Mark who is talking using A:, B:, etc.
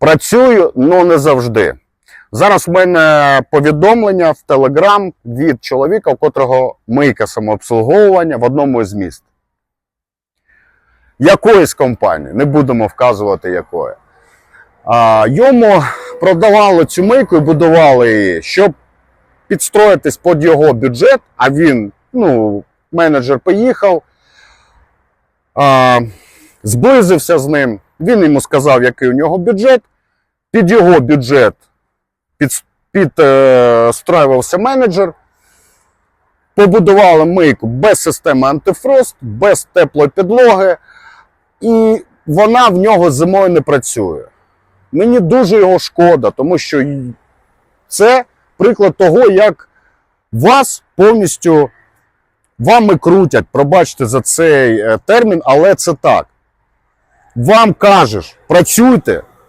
A: Працюю, але не завжди. Зараз в мене повідомлення в Телеграм від чоловіка, у котрого мийка самообслуговування в одному із міст. Якоїсь компанії, не будемо вказувати якої. А, йому продавали цю мийку і будували її, щоб підстроїтись під його бюджет, а він, ну, менеджер поїхав, а, зблизився з ним. Він йому сказав, який у нього бюджет. Під його бюджет під, підстраювався менеджер. Побудували мийку без системи антифрост, без теплої підлоги, і вона в нього зимою не працює. Мені дуже його шкода, тому що це приклад того, як вас повністю вами крутять, пробачте за цей е, термін, але це так. Вам кажеш, працюйте,